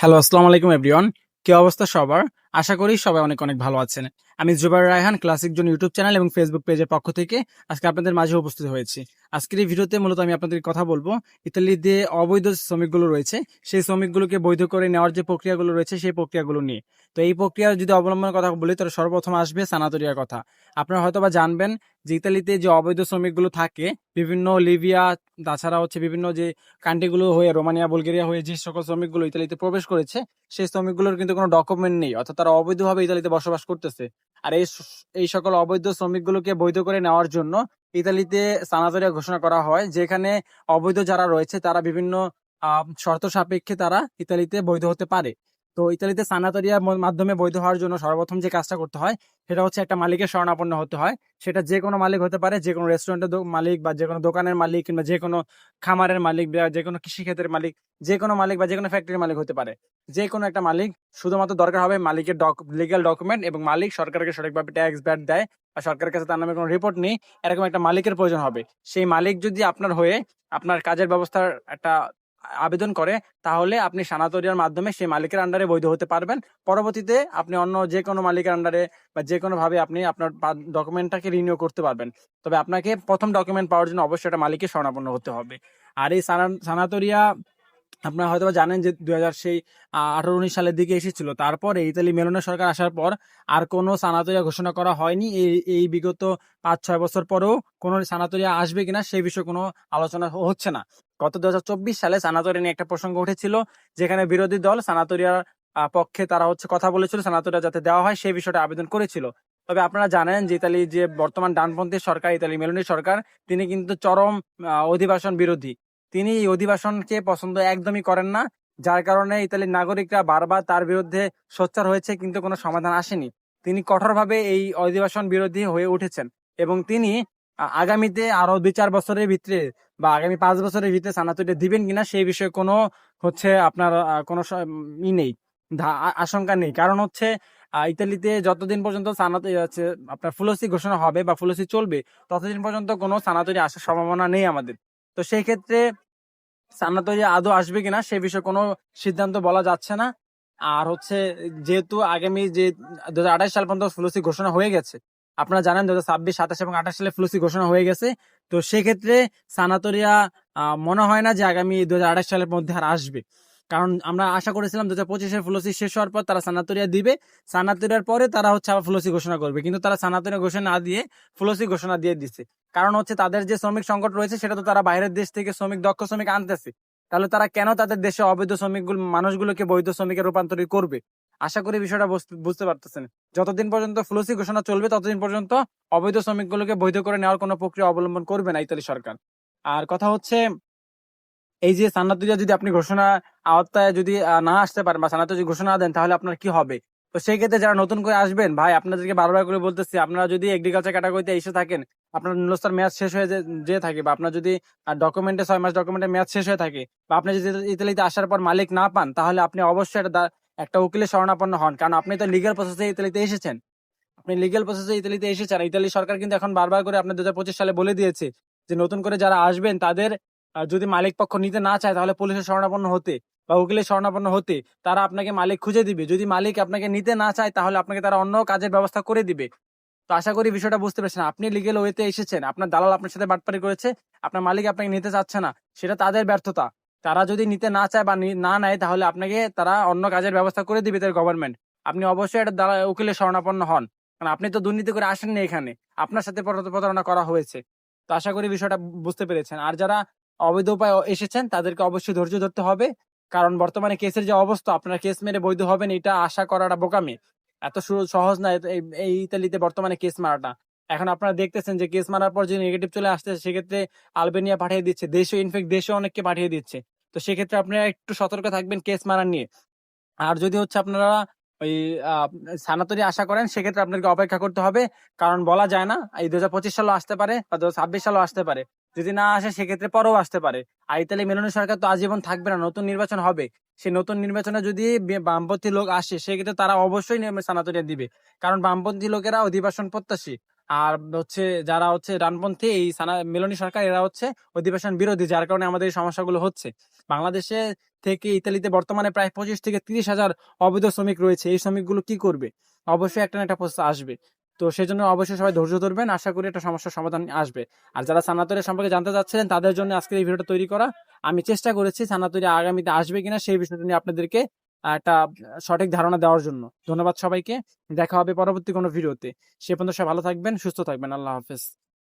Hello আসসালামু আলাইকুম everyone. কি অবস্থা সবার? আশা করি সবাই অনেক অনেক ভালো আছেন। আমি Zubair Raihan, Classic John YouTube channel এবং ফেসবুক পেজের পক্ষ থেকে আজকে আপনাদের মাঝে উপস্থিত হয়েছি। আজকের এই ভিডিওতে মূলত আমি আপনাদের কথা বলব ইতালিতে অবৈধ শ্রমিকগুলো রয়েছে। সেই শ্রমিকগুলোকে বৈধ করে নেওয়ার যে প্রক্রিয়াগুলো রয়েছে, সেই প্রক্রিয়াগুলো নিয়ে। তো এই প্রক্রিয়া যদি অবলম্বনের কথা বলি, তাহলে সর্বপ্রথম আসবে সানাতরিয়ার কথা। আপনারা হয়তো বা জানবেন যে ইতালিতে যে অবৈধ শ্রমিকগুলো থাকে, বিভিন্ন লিবিয়া, তাছাড়া হচ্ছে বিভিন্ন যে কান্ট্রিগুলো হয়ে, রোমানিয়া, বুলগেরিয়া হয়ে যে সকল শ্রমিকগুলো ইতালিতে প্রবেশ করেছে, সেই শ্রমিকগুলোর কিন্তু কোনো ডকুমেন্ট নেই। অর্থাৎ তারা অবৈধভাবে ইতালিতে বসবাস করতেছে। আর এই এই সকল অবৈধ শ্রমিকগুলোকে বৈধ করে নেওয়ার জন্য ইতালিতে সানাতরিয়া ঘোষণা করা হয়, যেখানে অবৈধ যারা রয়েছে তারা বিভিন্ন শর্ত সাপেক্ষে তারা ইতালিতে বৈধ হতে পারে। তো ইতালিতে সানাতরিয়ার মাধ্যমে বৈধ হওয়ার জন্য সর্বপ্রথম যে কাজটা করতে হয়, সেটা হচ্ছে একটা মালিকের শরণাপন্ন হতে হয়। সেটা যে কোনো মালিক হতে পারে যে কোনো রেস্টুরেন্টের মালিক বা যে কোনো দোকানের মালিক কিংবা যে কোনো খামারের মালিক বা যে কোনো কৃষিক্ষেত্রের মালিক যে কোনো মালিক বা যে কোনো ফ্যাক্টরির মালিক হতে পারে। যে কোনো একটা মালিক, শুধুমাত্র দরকার হবে মালিকের লিগ্যাল ডকুমেন্ট এবং মালিক সরকারকে সঠিকভাবে ট্যাক্স ব্যাট দেয় বা সরকারের কাছে তার নামে কোনো রিপোর্ট নেই, এরকম একটা মালিকের প্রয়োজন হবে। সেই মালিক যদি আপনার হয়ে, আপনার কাজের ব্যবস্থার একটা আবেদন করে, তাহলে আপনি সানাতরিয়ার মাধ্যমে সেই মালিকের আন্ডারে বৈধ হতে পারবেন। পরবর্তীতে আপনি অন্য যে কোনো মালিকের আন্ডারে বা যে কোনোভাবে আপনি আপনার ডকুমেন্টটাকে রিনিউ করতে পারবেন। তবে আপনাকে প্রথম ডকুমেন্ট পাওয়ার জন্য অবশ্যই একটা মালিকের স্বর্ণাপন্ন হতে হবে। আর এই সানা- সানাতরিয়া আপনারা হয়তো জানেন যে দু হাজার সেই আঠারো উনিশ সালের দিকে এসেছিল। তারপরে ইতালি মেলনের সরকার আসার পর আর কোনো সানাতরিয়া ঘোষণা করা হয়নি। এই এই বিগত পাঁচ ছয় বছর পরেও কোনো সানাতরিয়া আসবে কিনা সেই বিষয়ে কোনো আলোচনা হচ্ছে না। গত দুই হাজার চব্বিশ সালে সানাতরিয়া নিয়ে একটা প্রসঙ্গ উঠেছিল, যেখানে বিরোধী দল সানাতরিয়ার পক্ষে তারা হচ্ছে কথা বলেছিল সানাতরিয়া যাতে দেওয়া হয় সেই বিষয়টা আবেদন করেছিল। তবে আপনারা জানেন যে ইতালি যে বর্তমান ডানপন্থী সরকার ইতালি মেলনি সরকার, তিনি কিন্তু চরম অধিবাসন বিরোধী। তিনি এই অধিবাসনকে পছন্দ একদমই করেন না, যার কারণে ইতালির নাগরিকরা বারবার তার বিরুদ্ধে সোচ্চার হয়েছে, কিন্তু কোনো সমাধান আসেনি। তিনি কঠোরভাবে এই অধিবাসন বিরোধী হয়ে উঠেছেন এবং তিনি আগামীতে আরও দুই চার বছরের ভিতরে বা আগামী পাঁচ বছরের ভিতরে সানাতুরিয়া দিবেন কিনা সেই বিষয়ে কোনো হচ্ছে আপনার কোনো ই নেই আশঙ্কা নেই। কারণ হচ্ছে ইতালিতে যতদিন পর্যন্ত সানাত আপনার ফুলসি ঘোষণা হবে বা ফুলসি চলবে, ততদিন পর্যন্ত কোনো সানাতুরি আসার সম্ভাবনা নেই আমাদের। তো সেই ক্ষেত্রে সান্নাতরি আদৌ আসবে কিনা, সে বিষয়ে কোনো সিদ্ধান্ত বলা যাচ্ছে না। আর হচ্ছে যেহেতু আগামী যে দু সাল পর্যন্ত ফ্লুসি ঘোষণা হয়ে গেছে, আপনারা জানেন দু হাজার ছাব্বিশ, সাতাশ এবং আঠাশ সালে ফ্লুসি ঘোষণা হয়ে গেছে। তো সেক্ষেত্রে সানাতরিয়া মনে হয় না যে আগামী দুহাজার আঠাশ সালের মধ্যে আর আসবে। কারণ আমরা আশা করেছিলাম দু হাজার পঁচিশে ফ্লুসি শেষ হওয়ার পর তারা সানাতরিয়া দিবে। সানাতরিয়ার পরে তারা হচ্ছে আবার ফ্লুসি ঘোষণা করবে। কিন্তু তারা সানাতরিয়া ঘোষণা না দিয়ে ফ্লুসি ঘোষণা দিয়ে দিচ্ছে। কারণ হচ্ছে তাদের যে শ্রমিক সংকট রয়েছে, সেটা তো তারা বাইরের দেশ থেকে শ্রমিক, দক্ষ শ্রমিক আনতেছে। তাহলে তারা কেন তাদের দেশে অবৈধ শ্রমিকগুলো, মানুষগুলোকে বৈধ শ্রমিকে রূপান্তরিত করবে? আশা করি বিষয়টা বুঝতে- পারতেছেন। যতদিন পর্যন্ত ফ্লুসি ঘোষণা চলবে, ততদিন পর্যন্ত অবৈধ শ্রমিকগুলোকে বৈধ করে নেওয়ার কোনো প্রক্রিয়া অবলম্বন করবে না ইতালি সরকার। আর কথা হচ্ছে, এই যে সান্নাতুরিয়া যদি আপনি ঘোষণা, আওতায় যদি না আসতে পারেন বা সান্নাতুরি যদি ঘোষণা দেন, তাহলে আপনার কি হবে? তো সেই ক্ষেত্রে যারা নতুন করে আসবেন, ভাই, আপনাদেরকে বারবার করে বলতেছি, আপনারা যদি এগ্রিকালচার ক্যাটাগরিতে এসে থাকেন, আপনার নুলস্তার মেয়াদ শেষ হয়ে যে- থাকে বা আপনার যদি ডকুমেন্টে ছয় মাস ডকুমেন্টের মেয়াদ শেষ হয়ে থাকে বা আপনি যদি ইতালিতে আসার পর মালিক না পান, তাহলে আপনি অবশ্যই একটা একটা উকিলের শরণাপন্ন হন। কারণ আপনি তো লিগ্যাল প্রসেসে ইতালিতে এসেছেন। আপনি লিগ্যাল প্রসেসে ইতালিতে এসেছেন। ইতালি সরকার কিন্তু এখন বারবার করে আপনার দু হাজার পঁচিশ সালে বলে দিয়েছে যে, নতুন করে যারা আসবেন, তাদের যদি মালিক পক্ষ নিতে না চায়, তাহলে পুলিশের শরণাপন্ন হতে। বা উকিলের শরণাপন্ন হতে তারা আপনাকে মালিক খুঁজে দিবে। যদি মালিক আপনাকে নিতে না চায়, তাহলে আপনাকে তারা অন্য কাজের ব্যবস্থা করে দিবে। তো আশা করি বিষয়টা বুঝতে পেরেছেন। আপনি লিগেল ওয়েতে এসেছেন, আপনার দালাল আপনার সাথে বাটপারি করেছে, আপনার মালিক আপনাকে নিতে চাচ্ছে না, সেটা তাদের ব্যর্থতা। তারা যদি নিতে না চায় বা না নেয়, তাহলে আপনাকে তারা অন্য কাজের ব্যবস্থা করে দিবে তাদের গভর্নমেন্ট আপনি অবশ্যই একটা দালাল উকিলের শরণাপন্ন হন। কারণ আপনি তো দুর্নীতি করে আসেননি এখানে, আপনার সাথে প্রতারণা করা হয়েছে। তো আশা করি বিষয়টা বুঝতে পেরেছেন। আর যারা অবৈধ উপায় এসেছেন, তাদেরকে অবশ্যই ধৈর্য ধরতে হবে। কারণ বর্তমানে কেসের যে অবস্থা, আপনারা কেস মেরে বৈধ হবেন, এটা আশা করাটা বোকামি। এত সহজ না এই- ইতালিতে বর্তমানে কেস মারাটা। এখন আপনারা দেখতেছেন যে কেস মারার পর যে নেগেটিভ চলে আসছে, সেক্ষেত্রে আলবেনিয়া পাঠিয়ে দিচ্ছে, দেশে ইনফেক্ট দেশে অনেককে পাঠিয়ে দিচ্ছে। তো সেক্ষেত্রে আপনারা একটু সতর্ক থাকবেন কেস মারার নিয়ে। আর যদি হচ্ছে আপনারা ওই সানাতরি আশা করেন, সেক্ষেত্রে আপনাকে অপেক্ষা করতে হবে। কারণ বলা যায় না, এই দু হাজার পঁচিশ সালও আসতে পারে বা দু হাজার ছাব্বিশ সালও আসতে পারে। যদি না আসে, সেক্ষেত্রে পরেও আসতে পারে। আর ইতালি মেলনি সরকার তো আজীবন থাকবে না, নতুন নির্বাচন হবে। সেই নতুন নির্বাচনে যদি বামপন্থী লোক আসে, সেক্ষেত্রে তারা অবশ্যই সানাতরিয়া দিবে। কারণ বামপন্থী লোকেরা অধিবাসন প্রত্যাশী। আর হচ্ছে যারা হচ্ছে ডানপন্থী, এই সানা মেলনি সরকার, এরা হচ্ছে অধিবেশন বিরোধী, যার কারণে আমাদের এই সমস্যাগুলো হচ্ছে। বাংলাদেশে থেকে ইতালিতে বর্তমানে প্রায় পঁচিশ থেকে তিরিশ হাজার অবৈধ শ্রমিক রয়েছে। এই শ্রমিকগুলো কি করবে? অবশ্যই একটা না একটা প্রস্তাব আসবে। তো সেই জন্য অবশ্যই সবাই ধৈর্য ধরবেন। আশা করি একটা সমস্যার সমাধান আসবে। আর যারা সানাতরের সম্পর্কে জানতে চাচ্ছিলেন, তাদের জন্য আজকে এই ভিডিওটা তৈরি করা। আমি চেষ্টা করেছি সানাতরি আগামীতে আসবে কিনা সেই বিষয়টা নিয়ে আপনাদেরকে একটা সঠিক ধারণা দেওয়ার জন্য। ধন্যবাদ সবাইকে। দেখা হবে পরবর্তী কোনো ভিডিওতে। সে পর্যন্ত সবাই ভালো থাকবেন, সুস্থ থাকবেন। আল্লাহ হাফেজ।